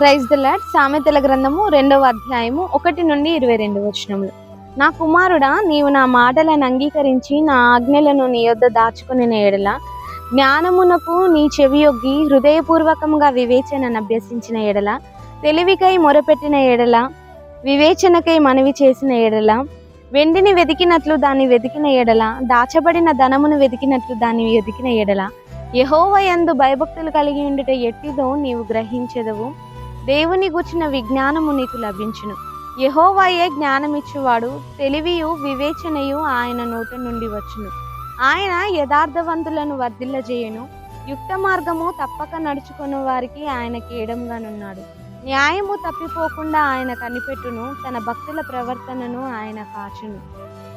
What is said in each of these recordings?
Praise the lord సామెతల గ్రంథము రెండవ అధ్యాయము ఒకటి నుండి ఇరవై రెండు వచనములు. నా కుమారుడా నీవు నా మాటలను అంగీకరించి నా ఆజ్ఞలను నీ యొద్ద దాచుకుని ఎడల జ్ఞానమునకు నీ చెవియొగ్గి హృదయపూర్వకంగా వివేచనను అభ్యసించిన ఎడల తెలివికై మొరపెట్టిన ఎడల వివేచనకై మనవి చేసిన ఎడల వెండిని వెతికినట్లు దాన్ని వెతికిన ఎడల దాచబడిన ధనమును వెతికినట్లు దాన్ని వెతికిన ఎడల యహోవ యందు భయభక్తులు కలిగి ఉండుట ఎట్టిదో నీవు గ్రహించెదవు. దేవుని గుచిన విజ్ఞానము నీకు లభించును. యహోవాయే జ్ఞానమిచ్చువాడు తెలివియు వివేచనయు ఆయన నోట నుండి వచ్చును. ఆయన యథార్థవంతులను వర్ధిల్లజేయును. యుక్త మార్గము తప్పక నడుచుకున్న వారికి ఆయన కీడంగానున్నాడు. న్యాయము తప్పిపోకుండా ఆయన కనిపెట్టును తన భక్తుల ప్రవర్తనను ఆయన కాచును.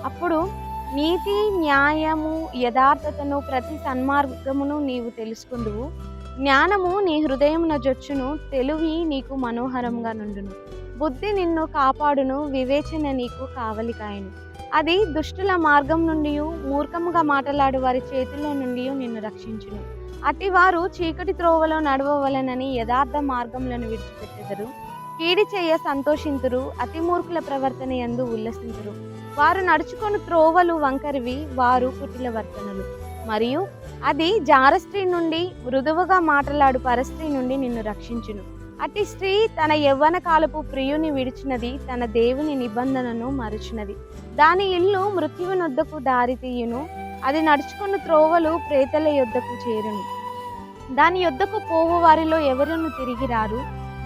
అప్పుడు నీతి న్యాయము యథార్థతను ప్రతి సన్మార్గమును నీవు తెలుసుకుందువు. జ్ఞానము నీ హృదయమున జొచ్చును తెలివి నీకు మనోహరంగా నుండును. బుద్ధి నిన్ను కాపాడును వివేచన నీకు కావలికాయను. అది దుష్టుల మార్గం నుండి మూర్ఖముగా మాట్లాడు వారి చేతిలో నుండి నిన్ను రక్షించును. అట్టి వారు చీకటి త్రోవలో నడవవలనని యథార్థ మార్గములను విడిచిపెట్టెదరు. కీడి చేయ సంతోషింతురు అతి మూర్ఖుల ప్రవర్తన యందు ఉల్లసింతురు. వారు నడుచుకొని త్రోవలు వంకరివి వారు కుటిల వర్తనలు. మరియు అది జారస్త్రీ నుండి మృదువుగా మాట్లాడు పరస్త్రీ నుండి నిన్ను రక్షించును. అట్టి స్త్రీ తన యవ్వన కాలపు ప్రియుని విడిచినది తన దేవుని నిబంధనను మరుచినది. దాని ఇల్లు మృత్యువునొద్దకు దారితీయును అది నడుచుకున్న త్రోవలు ప్రేతల యొద్దకు చేరును. దాని యొద్దకు పోవు వారిలో ఎవరును తిరిగి రారు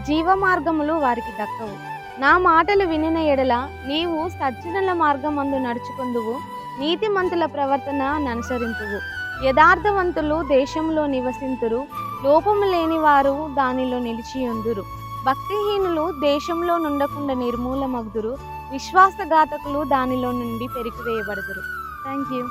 జీవ మార్గములు వారికి దక్కవు. నా మాటలు వినిన ఎడల నీవు సజ్జనుల మార్గమందు నడుచుకుందువు నీతిమంతుల ప్రవర్తన అనుసరింతువు యథార్థవంతులు దేశంలో నివసింతురు. లోపము లేని వారు దానిలో నిలిచియుందురు భక్తిహీనులు దేశంలో నుండకుండా నిర్మూలమగుదురు. విశ్వాసఘాతకులు దానిలో నుండి పెరికివేయబడుదురు థ్యాంక్ యూ